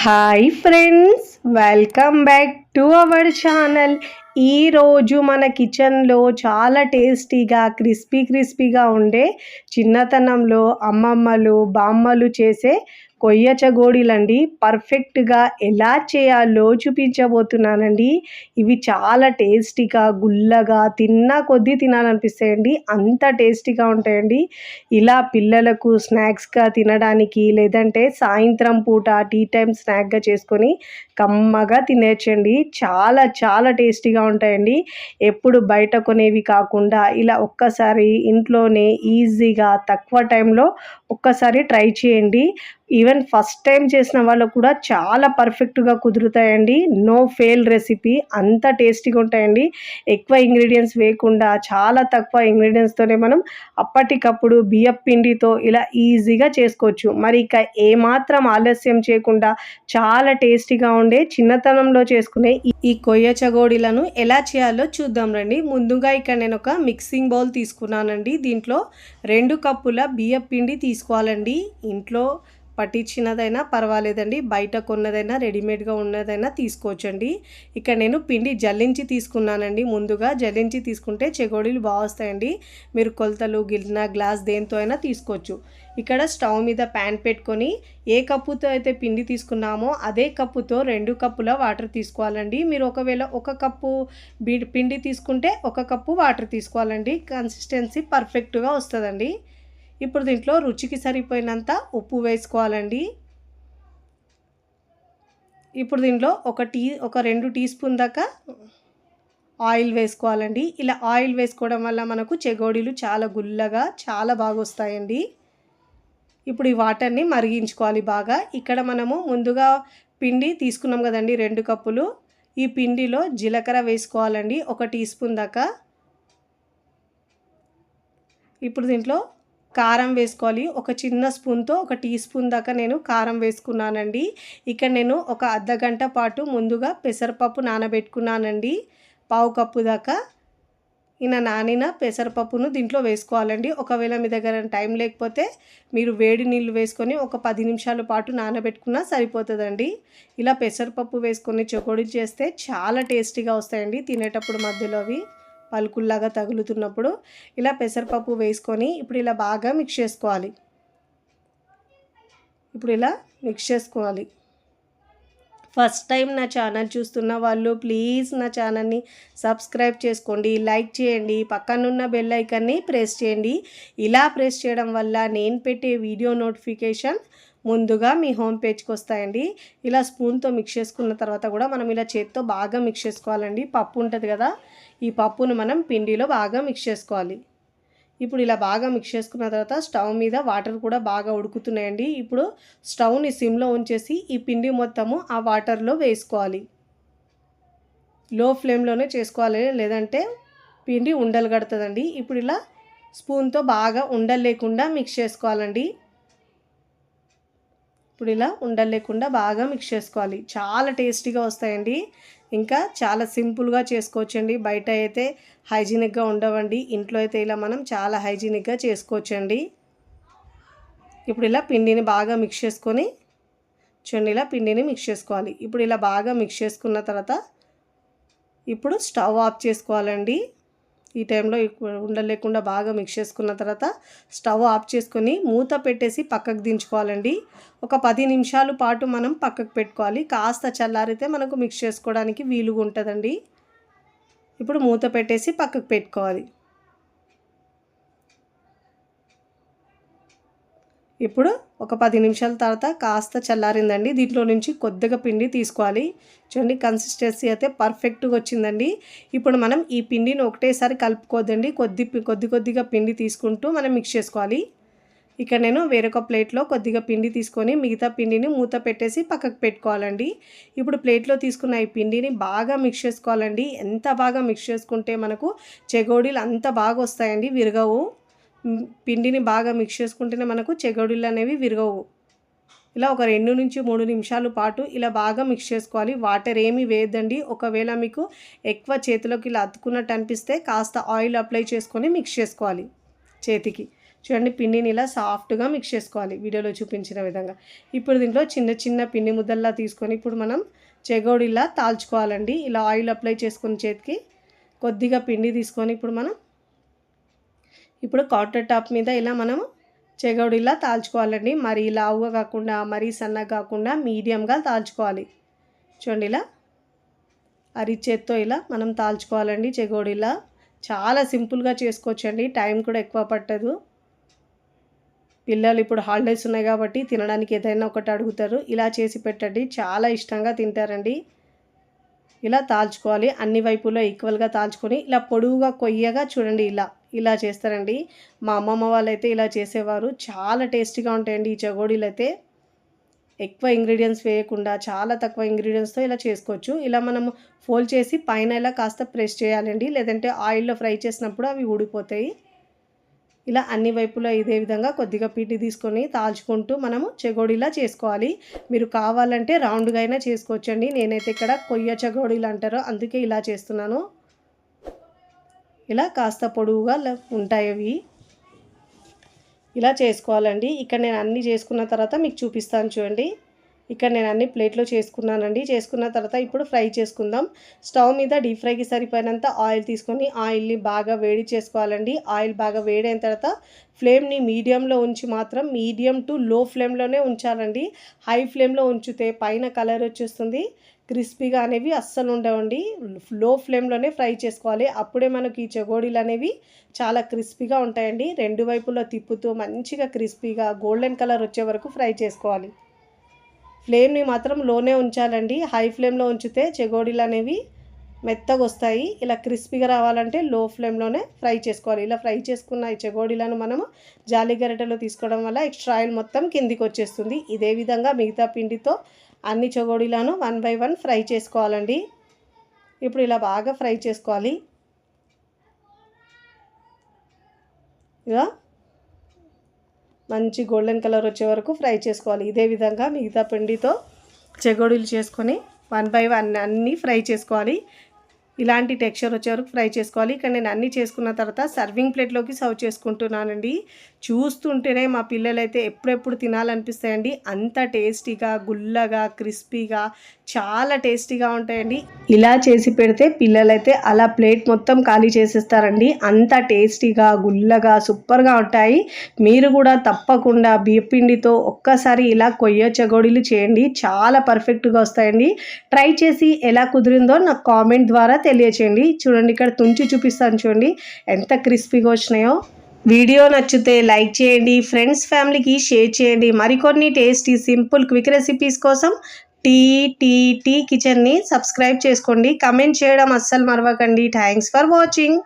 Hi friends welcome back to our channel ఈరోజు మన కిచెన్లో చాలా టేస్టీగా క్రిస్పీ క్రిస్పీగా ఉండే చిన్నతనంలో అమ్మమ్మలు బామ్మలు చేసే కొయ్య చగోడీలండి. పర్ఫెక్ట్గా ఎలా చేయాలో చూపించబోతున్నానండి. ఇవి చాలా టేస్టీగా గుల్లగా తిన్నా కొద్దీ తినాలనిపిస్తాయండి. అంత టేస్టీగా ఉంటాయండి. ఇలా పిల్లలకు స్నాక్స్గా తినడానికి లేదంటే సాయంత్రం పూట టీ టైం స్నాక్గా చేసుకొని కమ్మగా తినేయచ్చండి. చాలా చాలా టేస్టీగా ఉంటాయండి. ఎప్పుడు బయట కొనేవి కాకుండా ఇలా ఒక్కసారి ఇంట్లోనే ఈజీగా తక్కువ టైంలో ఒక్కసారి ట్రై చేయండి. ఈవెన్ ఫస్ట్ టైం చేసిన వాళ్ళకు కూడా చాలా పర్ఫెక్ట్గా కుదురుతాయండి. నో ఫెయిల్ రెసిపీ అంత టేస్టీగా ఉంటాయండి. ఎక్కువ ఇంగ్రీడియంట్స్ వేయకుండా చాలా తక్కువ ఇంగ్రీడియంట్స్తోనే మనం అప్పటికప్పుడు బియ్యం పిండితో ఇలా ఈజీగా చేసుకోవచ్చు. మరి ఇక ఏమాత్రం ఆలస్యం చేయకుండా చాలా టేస్టీగా ఉండే చిన్నతనంలో చేసుకునే ఈ- కొయ్య చగోడీలను ఎలా చేయాలో చూద్దాం రండి. ముందుగా ఇక్కడ నేను ఒక మిక్సింగ్ బౌల్ తీసుకున్నానండి. దీంట్లో రెండు కప్పుల బియ్యం పిండి తీసుకోవాలండి. ఇంట్లో పట్టించినదైనా పర్వాలేదండి. బయట కొన్నదైనా రెడీమేడ్గా ఉన్నదైనా తీసుకోవచ్చండి. ఇక్కడ నేను పిండి జల్లించి తీసుకున్నానండి. ముందుగా జల్లించి తీసుకుంటే చెగోడీలు బాగా వస్తాయండి. మీరు కొలతలు గిన్నె గ్లాస్ దేంతో అయినా తీసుకోవచ్చు. ఇక్కడ స్టవ్ మీద ప్యాన్ పెట్టుకొని ఏ కప్పుతో అయితే పిండి తీసుకున్నామో అదే కప్పుతో రెండు కప్పుల వాటర్ తీసుకోవాలండి. మీరు ఒకవేళ ఒక కప్పు పిండి తీసుకుంటే ఒక కప్పు వాటర్ తీసుకోవాలండి. కన్సిస్టెన్సీ పర్ఫెక్ట్గా వస్తుందండి. ఇప్పుడు దీంట్లో రుచికి సరిపోయినంత ఉప్పు వేసుకోవాలండి. ఇప్పుడు దీంట్లో ఒక టీ ఒక రెండు టీ స్పూన్ దాకా ఆయిల్ వేసుకోవాలండి. ఇలా ఆయిల్ వేసుకోవడం వల్ల మనకు చెగోడీలు చాలా గుల్లగా చాలా బాగా వస్తాయండి ఇప్పుడు ఈ వాటర్ని మరిగించుకోవాలి బాగా. ఇక్కడ మనము ముందుగా పిండి తీసుకున్నాం కదండి రెండు కప్పులు. ఈ పిండిలో జీలకర్ర వేసుకోవాలండి ఒక టీ స్పూన్ దాకా. ఇప్పుడు దీంట్లో కారం వేసుకోవాలి. ఒక చిన్న స్పూన్తో ఒక టీ స్పూన్ దాకా నేను కారం వేసుకున్నానండి. ఇక్కడ నేను ఒక అర్ధ గంట పాటు ముందుగా పెసరపప్పు నానబెట్టుకున్నానండి. పావు కప్పు దాకా ఈయన నానిన పెసరపప్పును దీంట్లో వేసుకోవాలండి. ఒకవేళ మీ దగ్గర టైం లేకపోతే మీరు వేడి నీళ్ళు వేసుకొని ఒక పది నిమిషాల పాటు నానబెట్టుకున్నా సరిపోతుందండి. ఇలా పెసరపప్పు వేసుకొని చకోడీ చేస్తే చాలా టేస్టీగా వస్తాయండి తినేటప్పుడు మధ్యలో అవి. పలుకుల్లాగా తగులుతున్నప్పుడు ఇలా పెసరపప్పు వేసుకొని ఇప్పుడు ఇలా బాగా మిక్స్ చేసుకోవాలి. ఇప్పుడు ఇలా మిక్స్ చేసుకోవాలి. ఫస్ట్ టైం నా ఛానల్ చూస్తున్న వాళ్ళు ప్లీజ్ నా ఛానల్ని సబ్స్క్రైబ్ చేసుకోండి లైక్ చేయండి పక్కనున్న బెల్ ఐకాన్ని ప్రెస్ చేయండి. ఇలా ప్రెస్ చేయడం వల్ల నేను పెట్టే వీడియో నోటిఫికేషన్ ముందుగా మీ హోమ్ పేజ్కి వస్తాయండి. ఇలా స్పూన్తో మిక్స్ చేసుకున్న తర్వాత కూడా మనం ఇలా చేత్తో బాగా మిక్స్ చేసుకోవాలండి. పప్పు ఉంటుంది కదా ఈ పప్పును మనం పిండిలో బాగా మిక్స్ చేసుకోవాలి. ఇప్పుడు ఇలా బాగా మిక్స్ చేసుకున్న తర్వాత స్టవ్ మీద వాటర్ కూడా బాగా ఉడుకుతున్నాయండి. ఇప్పుడు స్టవ్ని సిమ్లో ఉంచేసి ఈ పిండి మొత్తము ఆ వాటర్లో వేసుకోవాలి. లో ఫ్లేమ్లోనే చేసుకోవాలి లేదంటే పిండి ఉండలు కడుతుందండి. ఇప్పుడు ఇలా స్పూన్తో బాగా ఉండలు లేకుండా మిక్స్ చేసుకోవాలండి. ఇప్పుడు ఇలా ఉండలు లేకుండా బాగా మిక్స్ చేసుకోవాలి. చాలా టేస్టీగా వస్తాయండి. ఇంకా చాలా సింపుల్గా చేసుకోవచ్చండి. బయట అయితే హైజీనిక్గా ఉండవండి. ఇంట్లో అయితే ఇలా మనం చాలా హైజీనిక్గా చేసుకోవచ్చండి. ఇప్పుడు ఇలా పిండిని బాగా మిక్స్ చేసుకొని చూడండి ఇలా పిండిని మిక్స్ చేసుకోవాలి. ఇప్పుడు ఇలా బాగా మిక్స్ చేసుకున్న తర్వాత ఇప్పుడు స్టవ్ ఆఫ్ చేసుకోవాలండి. ఈ టైంలో ఉండలేకుండా బాగా మిక్స్ చేసుకున్న తర్వాత స్టవ్ ఆఫ్ చేసుకొని మూత పెట్టేసి పక్కకు దించుకోవాలండి. ఒక పది నిమిషాల పాటు మనం పక్కకు పెట్టుకోవాలి. కాస్త చల్లారితే మనకు మిక్స్ చేసుకోవడానికి వీలుగా ఉంటుందండి ఇప్పుడు మూత పెట్టేసి పక్కకు పెట్టుకోవాలి. ఇప్పుడు ఒక పది నిమిషాల తర్వాత కాస్త చల్లారిందండి. దీంట్లో నుంచి కొద్దిగా పిండి తీసుకోవాలి. చూడండి కన్సిస్టెన్సీ అయితే పర్ఫెక్ట్గా వచ్చిందండి. ఇప్పుడు మనం ఈ పిండిని ఒకటేసారి కలుపుకోద్దండి కొద్ది కొద్ది కొద్దిగా పిండి తీసుకుంటూ మనం మిక్స్ చేసుకోవాలి. ఇక్కడ నేను వేరొక ప్లేట్లో కొద్దిగా పిండి తీసుకొని మిగతా పిండిని మూత పెట్టేసి పక్కకు పెట్టుకోవాలండి. ఇప్పుడు ప్లేట్లో తీసుకున్న ఈ పిండిని బాగా మిక్స్ చేసుకోవాలండి. ఎంత బాగా మిక్స్ చేసుకుంటే మనకు చెగోడీలు అంత బాగా వస్తాయండి విరగవు. పిండిని బాగా మిక్స్ చేసుకుంటేనే మనకు చెగడులు అనేవి విరగవు. ఇలా ఒక రెండు నుంచి మూడు నిమిషాల పాటు ఇలా బాగా మిక్స్ చేసుకోవాలి. వాటర్ ఏమి వేయద్దండి. ఒకవేళ మీకు ఎక్కువ చేతిలోకి ఇలా అతుకున్నట్టు అనిపిస్తే కాస్త ఆయిల్ అప్లై చేసుకొని మిక్స్ చేసుకోవాలి చేతికి. చూడండి పిండిని ఇలా సాఫ్ట్గా మిక్స్ చేసుకోవాలి. వీడియోలో చూపించిన విధంగా. ఇప్పుడు దీంట్లో చిన్న చిన్న పిండి ముద్దల్లా తీసుకొని ఇప్పుడు మనం చెగోడిలా తాల్చుకోవాలండి. ఇలా ఆయిల్ అప్లై చేసుకుని చేతికి కొద్దిగా పిండి తీసుకొని ఇప్పుడు మనం ఇప్పుడు కౌంటర్ టాప్ మీద ఇలా మనం చెగోడిలా తాల్చుకోవాలండి. మరీ లావుగా కాకుండా మరీ సన్నగా కాకుండా మీడియంగా తాల్చుకోవాలి. చూడండి ఇలా అరిచేత్తో ఇలా మనం తాల్చుకోవాలండి చెగోడిలా. చాలా సింపుల్గా చేసుకోవచ్చండి. టైం కూడా ఎక్కువ పట్టదు. పిల్లలు ఇప్పుడు హాలిడేస్ ఉన్నాయి కాబట్టి తినడానికి ఏదైనా ఒకటి అడుగుతారు. ఇలా చేసి పెట్టండి. చాలా ఇష్టంగా తింటారండి. ఇలా తాల్చుకోవాలి. అన్ని వైపులో ఈక్వల్గా తాల్చుకొని ఇలా పొడువుగా కొయ్యగా చూడండి ఇలా. ఇలా చేస్తారండి. మా అమ్మమ్మ వాళ్ళైతే ఇలా చేసేవారు. చాలా టేస్టీగా ఉంటాయండి ఈ చగోడీలు అయితే. ఎక్కువ ఇంగ్రీడియంట్స్ వేయకుండా చాలా తక్కువ ఇంగ్రీడియంట్స్తో ఇలా చేసుకోవచ్చు. ఇలా మనం ఫోల్డ్ చేసి పైన ఇలా కాస్త ప్రెస్ చేయాలండి. లేదంటే ఆయిల్లో ఫ్రై చేసినప్పుడు అవి ఊడిపోతాయి. ఇలా అన్ని వైపులా ఇదే విధంగా కొద్దిగా పిండి తీసుకొని తాల్చుకుంటూ మనము చెగోడీలా చేసుకోవాలి. మీరు కావాలంటే రౌండ్గా అయినా చేసుకోవచ్చండి. నేనైతే ఇక్కడ కొయ్య చెగోడీలు అంటారో. అందుకే ఇలా చేస్తున్నాను. ఇలా కాస్త పొడవుగా ఉంటాయి అవి. ఇలా చేసుకోవాలండి. ఇక్కడ నేను అన్నీ చేసుకున్న తర్వాత మీకు చూపిస్తాను చూడండి. ఇక్కడ నేను అన్ని ప్లేట్లో చేసుకున్నానండి. చేసుకున్న తర్వాత ఇప్పుడు ఫ్రై చేసుకుందాం. స్టవ్ మీద డీప్ ఫ్రైకి సరిపోయినంత ఆయిల్ తీసుకొని ఆయిల్ని బాగా వేడి చేసుకోవాలండి. ఆయిల్ బాగా వేడైన తర్వాత ఫ్లేమ్ని మీడియంలో ఉంచి మాత్రం మీడియం టు లో ఫ్లేమ్లోనే ఉంచాలండి. హై ఫ్లేమ్లో ఉంచితే పైన కలర్ వచ్చేస్తుంది. క్రిస్పీగా అనేవి అస్సలు ఉండవండి. లో ఫ్లేమ్లోనే ఫ్రై చేసుకోవాలి. అప్పుడే మనకి ఈ చెగోడీలు అనేవి చాలా క్రిస్పీగా ఉంటాయండి. రెండు వైపులో తిప్పుతూ మంచిగా క్రిస్పీగా గోల్డెన్ కలర్ వచ్చే వరకు ఫ్రై చేసుకోవాలి. ఫ్లేమ్ని మాత్రం లోనే ఉంచాలండి. హై ఫ్లేమ్లో ఉంచితే చెగోడీలు అనేవి మెత్తగా వస్తాయి. ఇలా క్రిస్పీగా రావాలంటే లో ఫ్లేమ్లోనే ఫ్రై చేసుకోవాలి. ఇలా ఫ్రై చేసుకున్న ఈ చెగోడీలను మనము జాలి గరిటెలో తీసుకోవడం వల్ల ఎక్స్ట్రా ఆయిల్ మొత్తం కిందికి వచ్చేస్తుంది. ఇదే విధంగా మిగతా పిండితో అన్ని చెగోడీలను వన్ బై వన్ ఫ్రై చేసుకోవాలండి. ఇప్పుడు ఇలా బాగా ఫ్రై చేసుకోవాలి. ఇలా మంచి గోల్డెన్ కలర్ వచ్చే వరకు ఫ్రై చేసుకోవాలి. ఇదే విధంగా మిగతా పిండితో చెగోడీలు చేసుకొని వన్ బై వన్ అన్నీ ఫ్రై చేసుకోవాలి. ఇలాంటి టెక్స్చర్ వచ్చే వరకు ఫ్రై చేసుకోవాలి. ఇక్కడ నేను అన్నీ చేసుకున్న తర్వాత సర్వింగ్ ప్లేట్లోకి సర్వ్ చేసుకుంటున్నానండి. చూస్తుంటేనే మా పిల్లలైతే ఎప్పుడెప్పుడు తినాలనిపిస్తాయండి. అంత టేస్టీగా గుల్లగా క్రిస్పీగా చాలా టేస్టీగా ఉంటాయండి. ఇలా చేసి పెడితే పిల్లలైతే అలా ప్లేట్ మొత్తం ఖాళీ చేసేస్తారండి. అంత టేస్టీగా గుల్లగా సూపర్గా ఉంటాయి. మీరు కూడా తప్పకుండా బియ్యపిండితో ఒక్కసారి ఇలా కొయ్య చగోడీలు చేయండి. చాలా పర్ఫెక్ట్గా వస్తాయండి. ట్రై చేసి ఎలా కుదిరిందో నాకు కామెంట్ ద్వారా తెలియచేయండి. చూడండి ఇక్కడ తుంచి చూపిస్తాను చూడండి ఎంత క్రిస్పీగా వచ్చినాయో. వీడియో నచ్చితే లైక్ చేయండి ఫ్రెండ్స్ ఫ్యామిలీకి షేర్ చేయండి. మరికొన్ని టేస్టీ సింపుల్ క్విక్ రెసిపీస్ కోసం టీటీటీ కిచెన్ని సబ్స్క్రైబ్ చేసుకోండి. కమెంట్ చేయడం అస్సలు మరవకండి. Thanks for watching